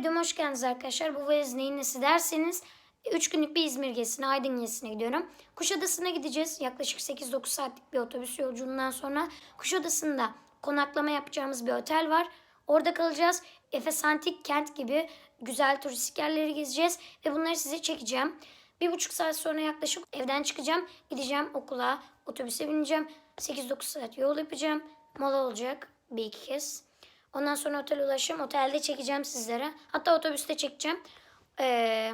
videoma hoş geldiniz arkadaşlar. Bu valiz neyin nesi derseniz 3 günlük bir İzmir gezisine, Aydın gezisine gidiyorum. Kuşadası'na gideceğiz. Yaklaşık 8-9 saatlik bir otobüs yolculuğundan sonra Kuşadası'nda konaklama yapacağımız bir otel var. Orada kalacağız. Efes Antik Kent gibi güzel turistik yerleri gezeceğiz ve bunları size çekeceğim. Bir buçuk saat sonra yaklaşık evden çıkacağım. Gideceğim okula, otobüse bineceğim. 8-9 saat yol yapacağım. Mola olacak bir iki kez. Ondan sonra otele ulaşacağım. Otelde çekeceğim sizlere. Hatta otobüste çekeceğim. Ee,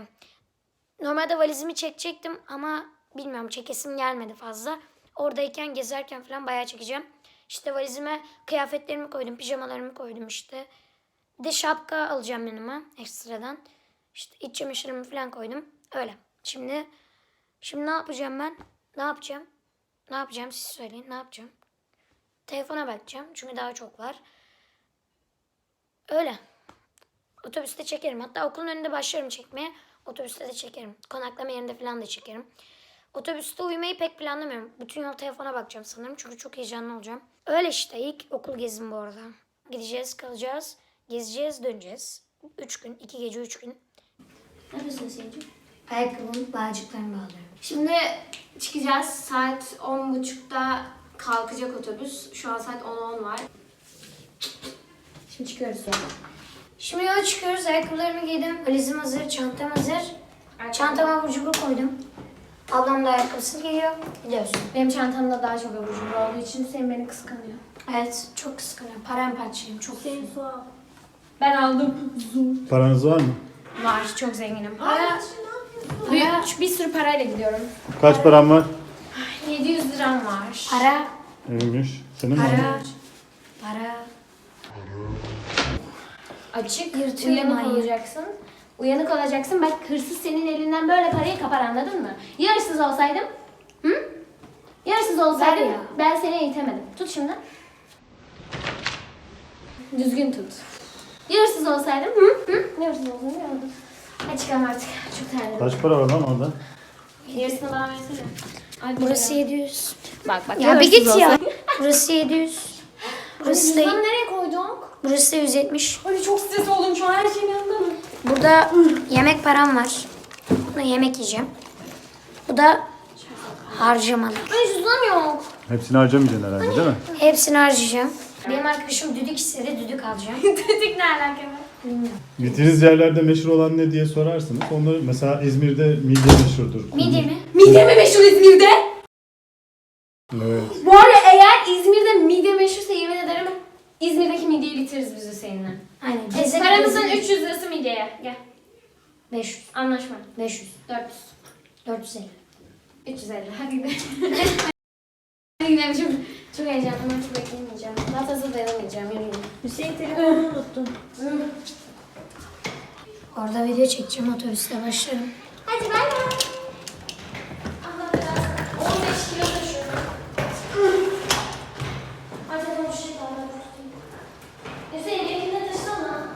normalde valizimi çekecektim ama bilmiyorum çekesim gelmedi fazla. Oradayken gezerken falan bayağı çekeceğim. İşte valizime kıyafetlerimi koydum, pijamalarımı koydum işte. Bir de şapka alacağım yanıma ekstradan. İşte iç çamaşırımı falan koydum. Öyle. Şimdi şimdi ne yapacağım ben? Ne yapacağım? Ne yapacağım siz söyleyin. Ne yapacağım? Telefona bakacağım çünkü daha çok var. Öyle. Otobüste çekerim. Hatta okulun önünde başlarım çekmeye. Otobüste de çekerim. Konaklama yerinde falan da çekerim. Otobüste uyumayı pek planlamıyorum. Bütün yol telefona bakacağım sanırım. Çünkü çok heyecanlı olacağım. Öyle işte. ilk okul gezim bu arada. Gideceğiz, kalacağız. Gezeceğiz, döneceğiz. Üç gün. iki gece, üç gün. Ne yapıyorsun Seyirciğim? Ayakkabımın bağcıklarını bağlıyorum. Şimdi çıkacağız. Saat 10.30'da kalkacak otobüs. Şu an saat 10.10 var. Şimdi çıkıyoruz. Şimdi yola çıkıyoruz. Ayakkabılarımı giydim. Valizim hazır, çantam hazır. Çantama abur cubur koydum. Ablam da ayakkabısını giyiyor. Gidiyoruz. Benim çantamda daha çok abur cubur olduğu için Hüseyin beni kıskanıyor. Evet, çok kıskanıyorum. Paramparçayım, çok Ben aldım. Paranız var mı? Var. Çok zenginim. Para. Para, Bir, bir sürü parayla gidiyorum. Kaç param var? 700 liram var. para, Neymiş? Senin mi? para, para. Açık. Yırtıyor Uyanık olacaksın. Uyanık olacaksın. Bak hırsız senin elinden böyle parayı kapar anladın mı? Ya hırsız olsaydım? Hı? Ya hırsız olsaydım Ver ya. ben seni eğitemedim. Tut şimdi. Düzgün tut. Ya hırsız olsaydım? Hı? Hı? Hırsız olsaydım? Ne oldu? Hadi çıkalım artık. Çok terledim. Kaç para var lan orada? Yarısını bana versene. Ay, Burası güzel. 700. Bak bak. Ya bir hırsız git ya. olsaydım- Burası 700. Burası Cüzdanı da, nereye koyduk? burası da 170. Ay çok stres oldum şu an her şeyin yanında mı? Burada yemek param var. Buna yemek yiyeceğim. Bu da harcamalı. Ay cüzdan yok. Hepsini harcamayacaksın herhalde değil mi? Hepsini harcayacağım. Benim arkadaşım düdük istedi, düdük alacağım. Dedik ne alaka var? Bilmiyorum. Gittiğiniz yerlerde meşhur olan ne diye sorarsınız. Onları mesela İzmir'de midye meşhurdur. Midye mi? Midye mi meşhur İzmir'de? Evet. Bu arada eğer İzmir'de midye meşhursa yemin ederim Bitiririz biz Hüseyin'le. Aynen. Gezek Paramızın gezek. 300 lirası midyeye. Gel. 500, Anlaşma. 500, 400. 450. 350. Hadi gidelim. Hadi gidelim. Çok, çok heyecanlıyım. Ben çok bekleyemeyeceğim. Daha fazla dayanamayacağım. Yürüyün. Hüseyin telefonunu unuttun. Orada video çekeceğim, otobüste başlarım. Hadi bay bay. Allah biraz 15 kilo taşıyorum. Hadi ben bir şey daha tutayım. Hüseyin elinde taşısana.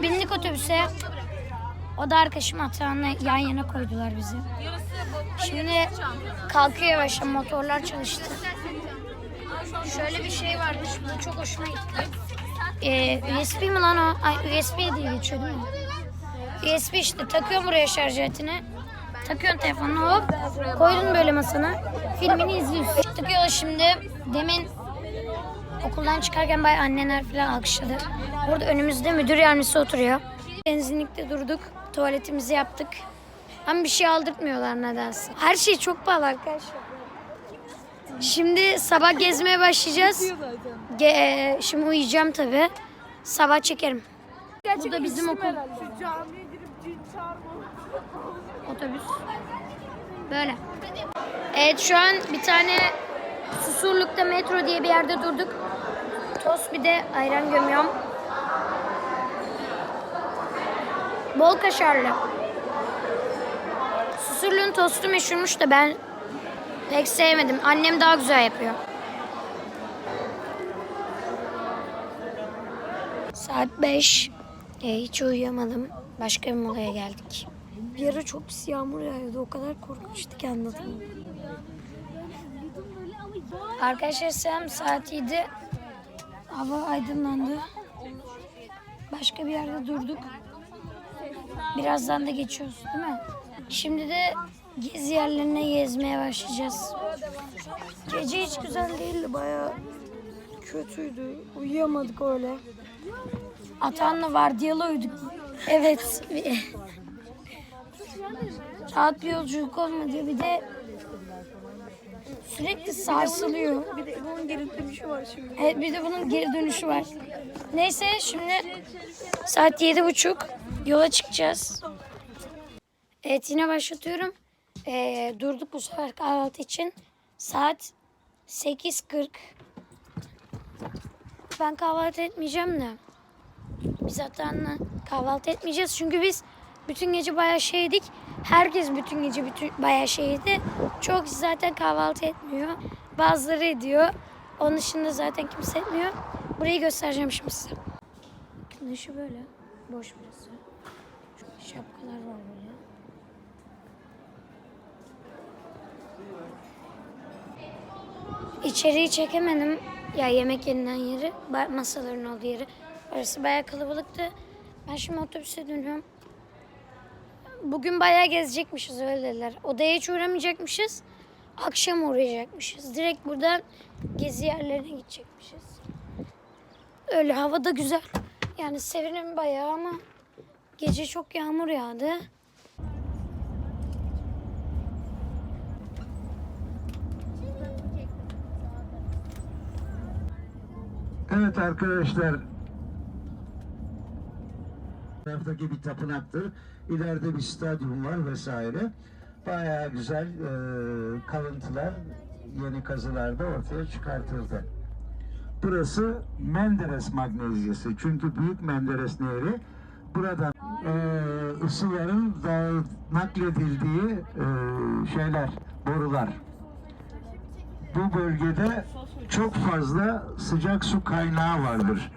Evet, bindik otobüse. O da arkadaşım Atahan'la yan yana koydular bizi. Şimdi kalkıyor yavaş motorlar çalıştı. Şöyle bir şey varmış, bu çok hoşuma gitti. Ee, USB mi lan o? Ay USB diye geçiyor değil mi? USB işte takıyorum buraya şarj aletini. Takıyorsun telefonunu hop koydun böyle masana. Filmini izliyorsun. Yola şimdi. Demin okuldan çıkarken bayağı anneler falan alkışladı. Burada önümüzde müdür yardımcısı oturuyor. Benzinlikte durduk. Tuvaletimizi yaptık. Ama bir şey aldırtmıyorlar nedense. Her şey çok pahalı arkadaşlar. Şimdi sabah gezmeye başlayacağız. Ge- şimdi uyuyacağım tabii. Sabah çekerim. Bu da bizim okul. Otobüs. Böyle. Evet şu an bir tane Susurluk'ta metro diye bir yerde durduk. Tost bir de ayran gömüyorum. Bol kaşarlı. Susurluğun tostu meşhurmuş da ben pek sevmedim. Annem daha güzel yapıyor. Saat 5. E, hiç uyuyamadım. Başka bir molaya geldik. Bir ara çok pis yağmur yağıyordu. O kadar korkunçtu ki anlatamam. Arkadaşlar selam saat 7. Hava aydınlandı. Başka bir yerde durduk. Birazdan da geçiyoruz değil mi? Şimdi de gezi yerlerine gezmeye başlayacağız. Gece hiç güzel değildi. Bayağı kötüydü. Uyuyamadık öyle. Atanla vardiyalı uyuduk. Evet. Rahat bir yolculuk olmadı. Bir de sürekli sarsılıyor. Bir de bunun geri dönüşü var şimdi. Evet bir de bunun geri dönüşü var. Neyse şimdi saat yedi buçuk yola çıkacağız. Evet yine başlatıyorum. Ee, durduk bu sefer kahvaltı için. Saat 8.40. Ben kahvaltı etmeyeceğim de. Biz hatta kahvaltı etmeyeceğiz çünkü biz bütün gece bayağı şeydik. Herkes bütün gece bütün bayağı şeydi. Çok zaten kahvaltı etmiyor. Bazıları ediyor. Onun dışında zaten kimse etmiyor. Burayı göstereceğim şimdi size. Dışı böyle. Boş burası. Şu şapkalar var böyle. İçeriği çekemedim. Ya yemek yenilen yeri, masaların olduğu yeri. Orası bayağı kalabalıktı. Ben şimdi otobüse dönüyorum. Bugün bayağı gezecekmişiz öyle dediler. Odaya hiç uğramayacakmışız. Akşam uğrayacakmışız. Direkt buradan gezi yerlerine gidecekmişiz. Öyle hava da güzel. Yani sevinim bayağı ama gece çok yağmur yağdı. Evet arkadaşlar. Taraftaki bir tapınaktır. İleride bir stadyum var vesaire. Bayağı güzel e, kalıntılar yeni kazılarda ortaya çıkartıldı. Burası Menderes Magnezyası. Çünkü Büyük Menderes Nehri buradan e, ısıların da nakledildiği e, şeyler, borular bu bölgede çok fazla sıcak su kaynağı vardır.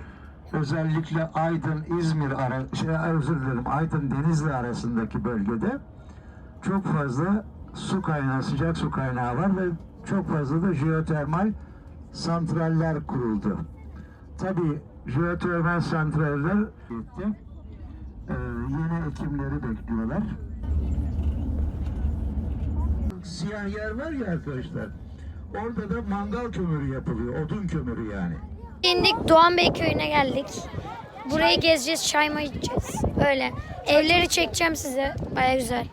Özellikle Aydın İzmir ara, şey, özür dilerim Aydın Denizli arasındaki bölgede çok fazla su kaynağı, sıcak su kaynağı var ve çok fazla da jeotermal santraller kuruldu. Tabii jeotermal santraller gitti. Ee, yeni ekimleri bekliyorlar. Siyah yer var ya arkadaşlar. Orada da mangal kömürü yapılıyor. Odun kömürü yani. İndik Doğan Bey köyüne geldik. Burayı gezeceğiz, çay mı içeceğiz. Öyle. Evleri çekeceğim size. Baya güzel.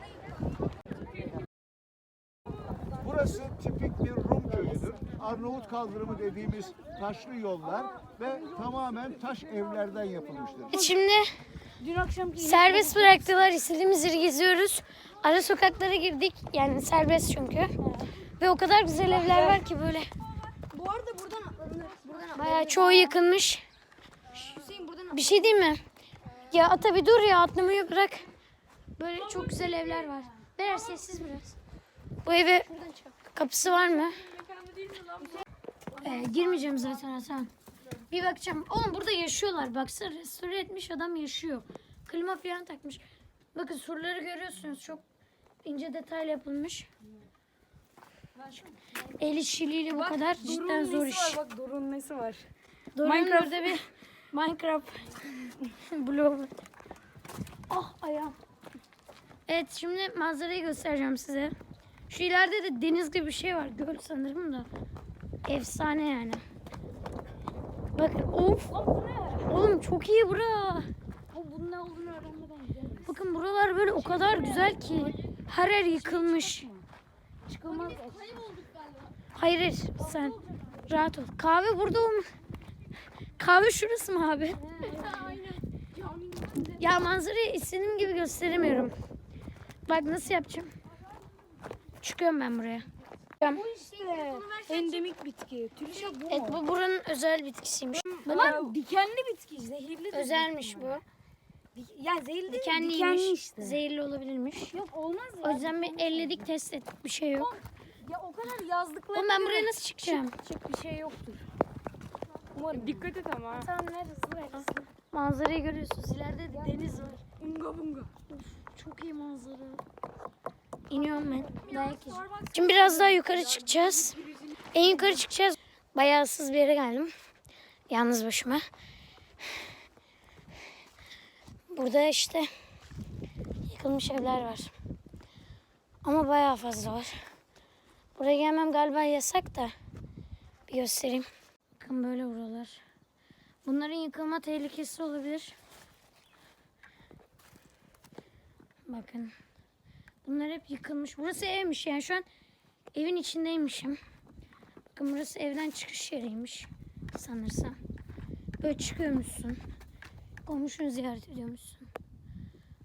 Burası tipik bir Rum köyüdür. Arnavut kaldırımı dediğimiz taşlı yollar ve tamamen taş evlerden yapılmıştır. Şimdi Dün akşamki serbest bıraktılar. İstediğimiz yeri geziyoruz. Ara sokaklara girdik. Yani serbest çünkü. Ve o kadar güzel evler var ki böyle. Bu arada. Buradan Bayağı çoğu yıkılmış. Bir şey değil mi? Ya ata bir dur ya atlamayı bırak. Böyle çok güzel evler var. Biraz sessiz biraz. Bu eve kapısı var mı? Ee, girmeyeceğim zaten Hasan. Bir bakacağım. Oğlum burada yaşıyorlar. Baksana restore etmiş adam yaşıyor. Klima falan takmış. Bakın surları görüyorsunuz. Çok ince detaylı yapılmış. El işçiliğiyle bu kadar cidden zor iş. Bak Doruk'un nesi var. Doruk'un Minecraft. orada bir Minecraft bloğu. var. Ah ayağım. Evet şimdi manzarayı göstereceğim size. Şu ileride de deniz gibi bir şey var. Göl sanırım da. Efsane yani. Bakın of. Oğlum çok iyi bura. Bunun ne olduğunu öğrenmeden gidelim. Bakın buralar böyle o kadar güzel ki. Her yer yıkılmış. Çıkılmaz. Hayır hayır sen rahat ol. Kahve burada mı? Kahve şurası mı abi? ya manzarayı istediğim gibi gösteremiyorum. Bak nasıl yapacağım. Çıkıyorum ben buraya. İşte endemik bitki. Tülüşa bu Evet bu buranın özel bitkisiymiş. Lan dikenli bitki. Zehirli de. Özelmiş bu. Ya zehirli değil, Dikenliymiş. dikenli işte. Zehirli olabilirmiş. Yok olmaz O ya. yüzden bir elledik test ettik bir şey yok. Ya o kadar yazdıkları. Oğlum ben buraya nasıl çıkacağım? Çık bir şey yoktur. Umarım. Dikkat et ama. Tamam neresi? Manzarayı görüyorsunuz. İleride de deniz var. Unga bunga. Çok iyi manzara. İniyorum ben. Dayak yiyeceğim. Şimdi biraz daha yukarı çıkacağız. En yukarı çıkacağız. Bayağı ıssız bir yere geldim. Yalnız başıma. Burada işte yıkılmış evler var. Ama bayağı fazla var. Buraya gelmem galiba yasak da. Bir göstereyim. Bakın böyle buralar. Bunların yıkılma tehlikesi olabilir. Bakın. Bunlar hep yıkılmış. Burası evmiş yani şu an evin içindeymişim. Bakın burası evden çıkış yeriymiş sanırsam. Böyle çıkıyormuşsun. Komşunu ziyaret ediyormuşsun.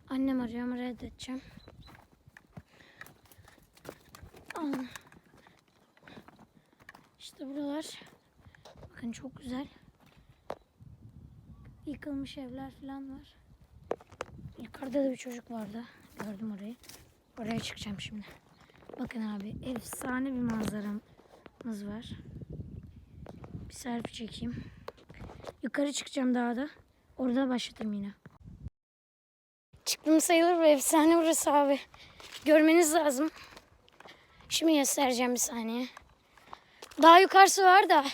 Annem arıyor ama reddedeceğim. İşte buralar. Bakın çok güzel. Yıkılmış evler falan var. Yukarıda da bir çocuk vardı. Gördüm orayı. Oraya çıkacağım şimdi. Bakın abi efsane bir manzaramız var. Bir selfie çekeyim. Yukarı çıkacağım daha da. Orada başlatırım yine. Çıktım sayılır bu efsane burası abi. Görmeniz lazım. Şimdi göstereceğim bir saniye. Daha yukarısı var da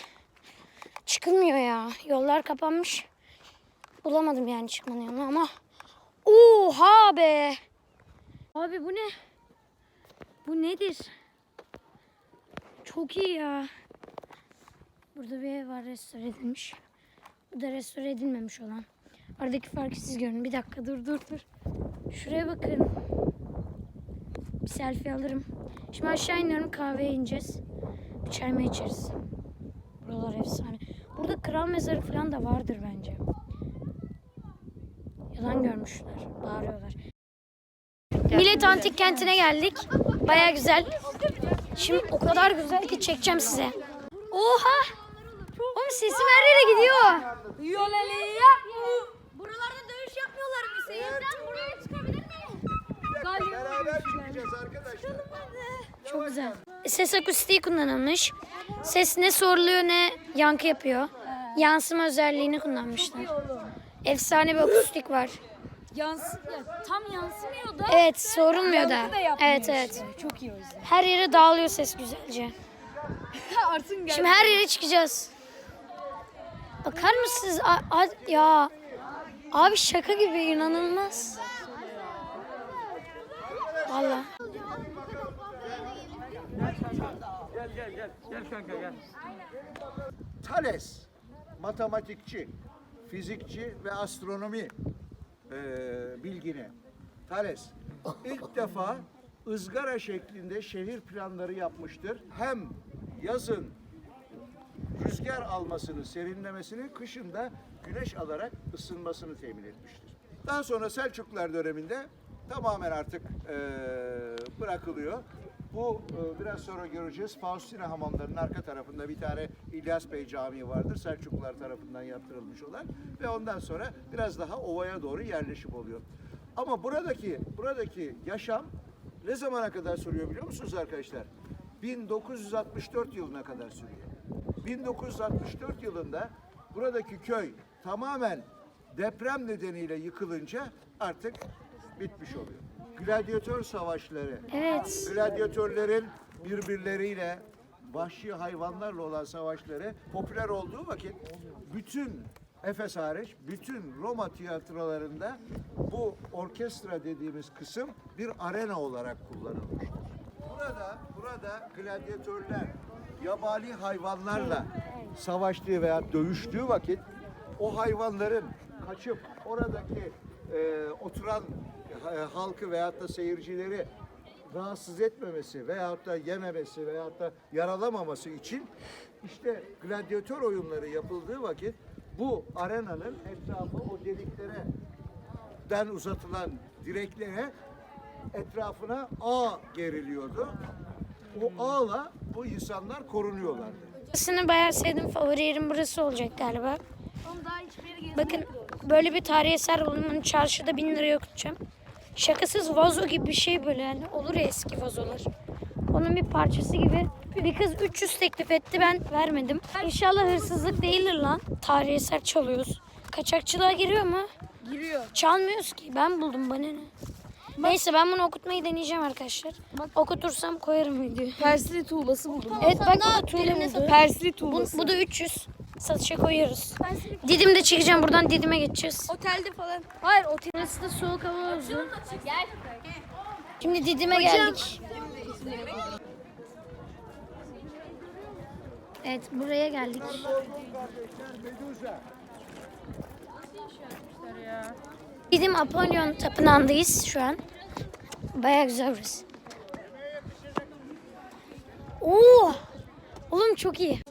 çıkılmıyor ya. Yollar kapanmış. Bulamadım yani çıkmanın yolunu ama Oha be. Abi bu ne? Bu nedir? Çok iyi ya. Burada bir ev var restore edilmiş. Bu da restore edilmemiş olan. Aradaki farkı siz görün. Bir dakika dur dur dur. Şuraya bakın. Bir selfie alırım. Şimdi aşağı iniyorum kahveye ineceğiz. Bir çay mı içeriz? Buralar efsane. Burada kral mezarı falan da vardır bence. Yalan görmüşler. Bağırıyorlar. Millet Antik Kenti'ne geldik. Baya güzel. Şimdi o kadar güzel ki çekeceğim size. Oha! Oğlum sesim her yere gidiyor. Dövüş Hüseyin? buraya çıkabilir miyim? Beraber çıkacağız arkadaşlar. Çok güzel. Ses akustiği kullanılmış. Ses ne soruluyor ne yankı yapıyor. Yansıma özelliğini kullanmışlar. Efsane bir akustik var. Yans ya, tam yansımıyor da. Evet sorulmuyor da. yankı yapmıyor Evet işte. evet. Çok iyi o yüzden. Her yere dağılıyor ses güzelce. Artın gel. Şimdi her yere çıkacağız. Bakar mısınız? A- a- ya abi şaka gibi inanılmaz. Valla. Thales, matematikçi, fizikçi ve astronomi eee bilgini. Thales ilk defa ızgara şeklinde şehir planları yapmıştır. Hem yazın rüzgar almasını, serinlemesini, kışın da güneş alarak ısınmasını temin etmiştir. Daha sonra Selçuklular döneminde tamamen artık eee, bırakılıyor. Bu eee, biraz sonra göreceğiz. Faustina hamamlarının arka tarafında bir tane İlyas Bey Camii vardır. Selçuklular tarafından yaptırılmış olan ve ondan sonra biraz daha ovaya doğru yerleşim oluyor. Ama buradaki buradaki yaşam ne zamana kadar sürüyor biliyor musunuz arkadaşlar? 1964 yılına kadar sürüyor. 1964 yılında buradaki köy tamamen deprem nedeniyle yıkılınca artık bitmiş oluyor. Gladyatör savaşları, Evet. gladyatörlerin birbirleriyle vahşi hayvanlarla olan savaşları popüler olduğu vakit bütün Efes hariç bütün Roma tiyatrolarında bu orkestra dediğimiz kısım bir arena olarak kullanılmıştır. Burada burada gladyatörler yabani hayvanlarla savaştığı veya dövüştüğü vakit o hayvanların kaçıp oradaki e, oturan e, halkı veyahut da seyircileri rahatsız etmemesi veyahut da yememesi veyahut da yaralamaması için işte gladyatör oyunları yapıldığı vakit bu arenanın etrafı o deliklere den uzatılan direklere etrafına ağ geriliyordu. O ağla bu insanlar korunuyorlardı. Burasını bayağı sevdim. Favori yerim burası olacak galiba. Bakın böyle bir tarihi eser bulunmanın çarşıda bin liraya okutacağım. Şakasız vazo gibi bir şey böyle yani. Olur ya eski vazolar. Onun bir parçası gibi. Bir kız 300 teklif etti ben vermedim. İnşallah hırsızlık değildir lan. Tarihi eser çalıyoruz. Kaçakçılığa giriyor mu? Giriyor. Çalmıyoruz ki. Ben buldum bana ne. Neyse ben bunu okutmayı deneyeceğim arkadaşlar. Okutursam koyarım videoyu. Persli tuğlası buldum. Evet bak bu da tuğla buldu. Persli Bu, tuğlası. bu da 300. Satışa koyuyoruz. Didim'de çıkacağım buradan Didim'e geçeceğiz. Otelde falan. Hayır otel. Burası da soğuk hava havuzu. Şimdi Didim'e geldik. Evet buraya geldik. Didim Apollon Tapınağı'ndayız şu an. Baya güzel burası. Oo! Oğlum çok iyi.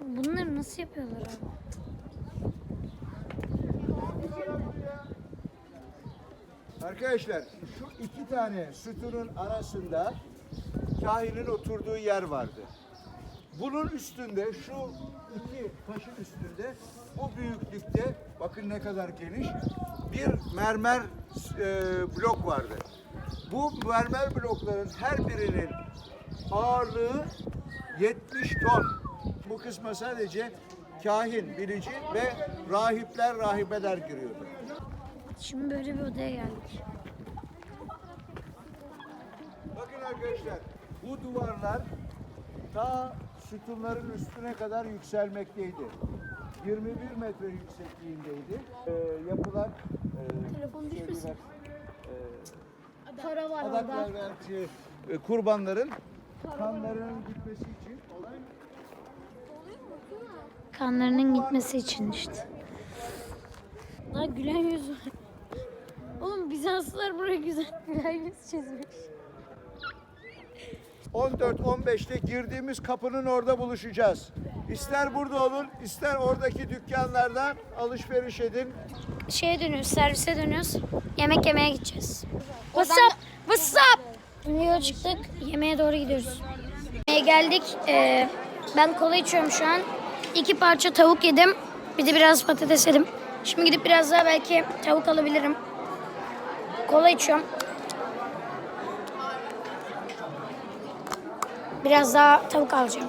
Bunları nasıl yapıyorlar abi? Arkadaşlar şu iki tane sütunun arasında kahinin oturduğu yer vardı. Bunun üstünde şu iki taşın üstünde bu büyüklükte bakın ne kadar geniş bir mermer e, blok vardı. Bu mermer blokların her birinin ağırlığı 70 ton. Bu kısma sadece kahin, bilici ve rahipler, rahibeler giriyordu. Şimdi böyle bir odaya geldik. Bakın arkadaşlar bu duvarlar ta sütunların üstüne kadar yükselmekteydi. 21 metre yüksekliğindeydi. Ee, yapılan e, şeyler, e, Para var adaklar ve şey, e, kurbanların kanlarının gitmesi için Kanlarının gitmesi için işte. Daha gülen yüz var. Oğlum Bizanslılar buraya güzel gülen yüz çizmiş. 14-15'te girdiğimiz kapının orada buluşacağız. İster burada olun, ister oradaki dükkanlardan alışveriş edin. Şeye dönüyoruz, servise dönüyoruz. Yemek yemeye gideceğiz. What's up? What's up? Yola çıktık, yemeğe doğru gidiyoruz. Yemeğe geldik. Ee, ben kola içiyorum şu an. İki parça tavuk yedim. Bir de biraz patates yedim. Şimdi gidip biraz daha belki tavuk alabilirim. Kola içiyorum. Biraz daha tavuk alacağım.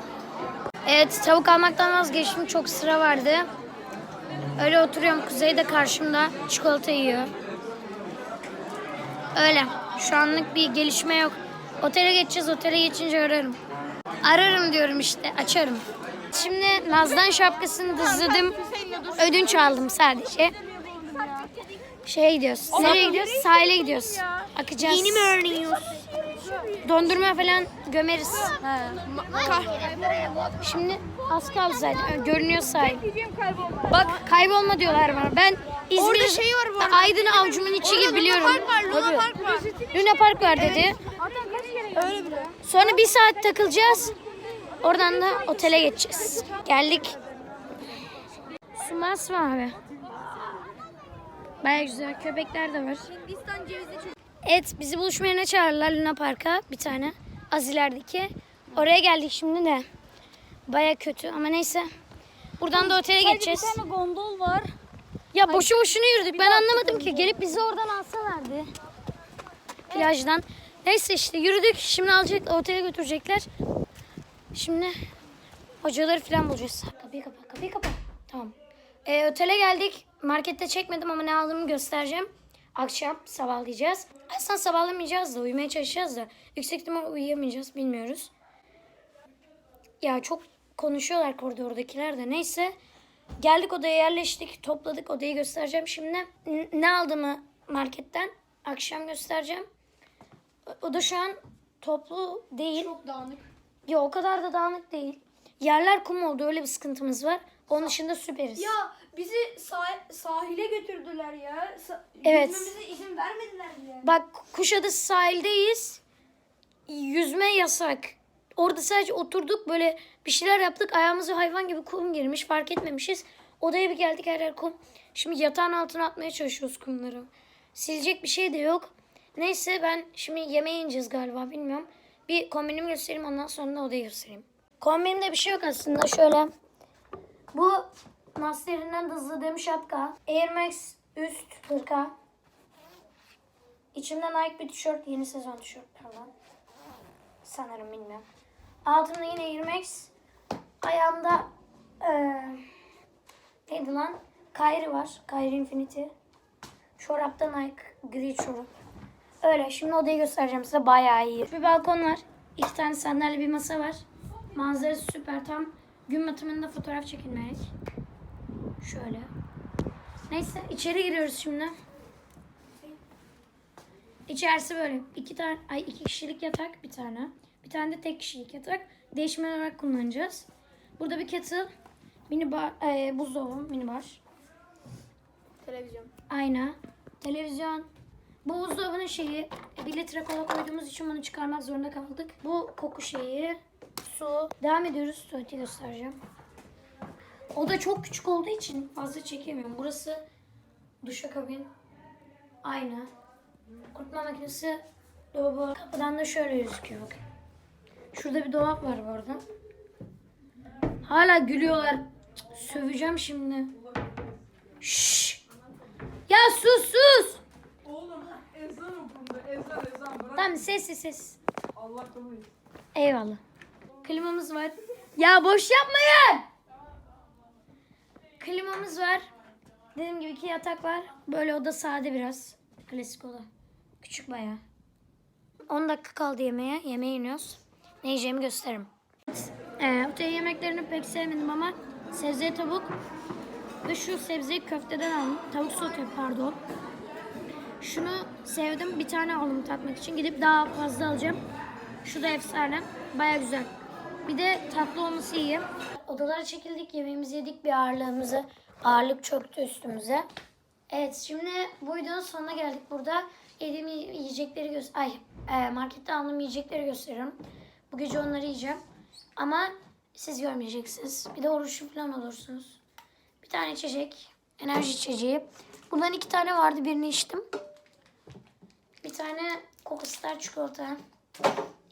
Evet tavuk almaktan vazgeçtim. Çok sıra vardı. Öyle oturuyorum. Kuzey de karşımda çikolata yiyor. Öyle. Şu anlık bir gelişme yok. Otele geçeceğiz. Otele geçince ararım. Ararım diyorum işte. Açarım. Şimdi Naz'dan şapkasını dızladım. Ödünç aldım sadece. Şeye gidiyoruz. Nereye gidiyoruz? Sahile gidiyoruz. Akacağız. Yeni mi öğreniyoruz? Dondurma falan gömeriz. Şimdi az kaldı zaten. Görünüyor sahil. Bak kaybolma diyorlar bana. Ben İzmir Orada şey var bu arada. Aydın avucumun içi gibi biliyorum. Luna Park var. Luna Park var dedi. Öyle bile. Sonra bir saat takılacağız. Oradan da otele geçeceğiz. Geldik. Sumas mı abi? Baya güzel. Köpekler de var. Evet bizi buluşma yerine çağırırlar Luna Park'a bir tane. Az ilerideki. Oraya geldik şimdi de. Baya kötü ama neyse. Buradan da otele geçeceğiz. Bir tane gondol var. Ya boşu boşuna yürüdük. Ben anlamadım ki. Gelip bizi oradan alsalardı. Plajdan. Neyse işte yürüdük. Şimdi alacak otele götürecekler. Şimdi hocaları falan bulacağız. Kapıyı kapa, kapıyı kapa. Tamam. Ee, otele geldik. Markette çekmedim ama ne aldığımı göstereceğim. Akşam sabahlayacağız. Aslında sabahlamayacağız da uyumaya çalışacağız da. Yüksek ihtimal uyuyamayacağız bilmiyoruz. Ya çok konuşuyorlar koridordakiler de. Neyse. Geldik odaya yerleştik. Topladık odayı göstereceğim şimdi. N- Ne aldığımı marketten akşam göstereceğim. O- da şu an toplu değil. Çok dağınık. Ya o kadar da dağınık değil. Yerler kum oldu öyle bir sıkıntımız var. Onun dışında süperiz. Ya bizi sah- sahile götürdüler ya. Sa- Evet. Yüzmemize izin vermediler ya. Bak Kuşadası sahildeyiz. Yüzme yasak. Orada sadece oturduk böyle bir şeyler yaptık. Ayağımıza hayvan gibi kum girmiş fark etmemişiz. Odaya bir geldik her yer kum. Şimdi yatağın altına atmaya çalışıyoruz kumları. Silecek bir şey de yok. Neyse ben şimdi yemeğe ineceğiz galiba bilmiyorum. Bir kombinimi göstereyim ondan sonra da odayı göstereyim. Kombinimde bir şey yok aslında şöyle. Bu Master'inden hızladığım şapka. Air Max üst hırka. İçimde Nike bir tişört. Yeni sezon tişört falan. Sanırım bilmiyorum. Altımda yine Air Max. Ayağımda eee neydi lan? Kyrie var. Kyrie Infinity. Çorapta Nike. Gri çorap. Öyle. Şimdi odayı göstereceğim size. Bayağı iyi. Bir balkon var. İki tane sandalye bir masa var. Manzarası süper. Tam gün batımında fotoğraf çekilmelik. Şöyle. Neyse içeri giriyoruz şimdi. İçerisi böyle iki tane ay iki kişilik yatak bir tane. Bir tane de tek kişilik yatak. Değişmen olarak kullanacağız. Burada bir kettle, mini bar, e, buzdolabı, mini bar. Televizyon. Ayna, televizyon. Bu buzdolabının şeyi bir litre kola koyduğumuz için bunu çıkarmak zorunda kaldık. Bu koku şeyi, su. Devam ediyoruz. Tuvaleti göstereceğim. O da çok küçük olduğu için fazla çekemiyorum. Burası duşakabin, ayna, kurutma makinesi, dolabı. Kapıdan da şöyle gözüküyor bakın. Şurada bir dolap var bu arada. Hala gülüyorlar. Söveceğim şimdi. Şşş. Ya sus sus. Ezan. Ezan. Bırak Tamam sessiz ses. Allah kabul. Eyvallah. Klimamız var. Ya boş yapmayın. Klimamız var. Dediğim gibi iki yatak var. Böyle oda sade biraz. Klasik oda. Küçük bayağı. 10 dakika kaldı yemeğe. Yemeğe iniyoruz. Ne yiyeceğimi gösteririm. Ee, otel yemeklerini pek sevmedim ama sebze tavuk ve şu sebzeyi köfteden aldım. Tavuk sote pardon. Şunu sevdim. Bir tane aldım tatmak için. Gidip daha fazla alacağım. Şu da efsane. Baya güzel. Bir de tatlı olması iyi. Odalara çekildik. Yemeğimizi yedik. Bir ağırlığımızı. Ağırlık çöktü üstümüze. Evet şimdi bu videonun sonuna geldik. Burada yediğim yiyecekleri göz ay e, markette aldığım yiyecekleri gösteriyorum. Bu gece onları yiyeceğim. Ama siz görmeyeceksiniz. Bir de oruçlu falan olursunuz. Bir tane içecek. Enerji içeceği. Bundan iki tane vardı. Birini içtim. Bir tane Coca Star çikolata.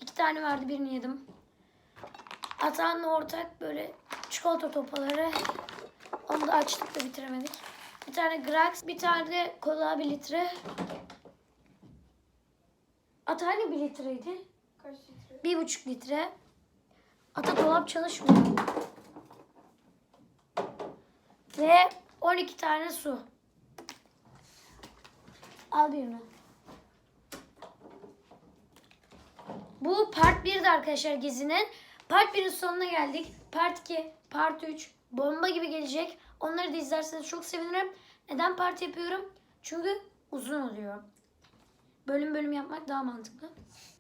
İki tane vardı birini yedim. Atahan'la ortak böyle çikolata topaları. Onu da açtık da bitiremedik. Bir tane Grax, bir tane de kola bir litre. Atahan bir litreydi. Kaç litre? Bir buçuk litre. Ata dolap çalışmıyor. Ve 12 tane su. Al birini. Bu part 1'di arkadaşlar gezinin. Part 1'in sonuna geldik. Part 2, part 3 bomba gibi gelecek. Onları da izlerseniz çok sevinirim. Neden part yapıyorum? Çünkü uzun oluyor. Bölüm bölüm yapmak daha mantıklı.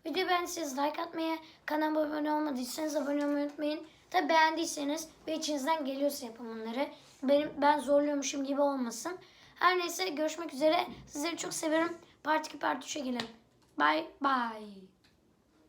Videoyu beğendiyseniz like atmayı, kanalıma abone olmadıysanız abone olmayı unutmayın. Tabi beğendiyseniz ve içinizden geliyorsa yapın bunları. Benim, ben zorluyormuşum gibi olmasın. Her neyse görüşmek üzere. Sizleri çok severim. Part 2 part 3'e gelin. Bye bye.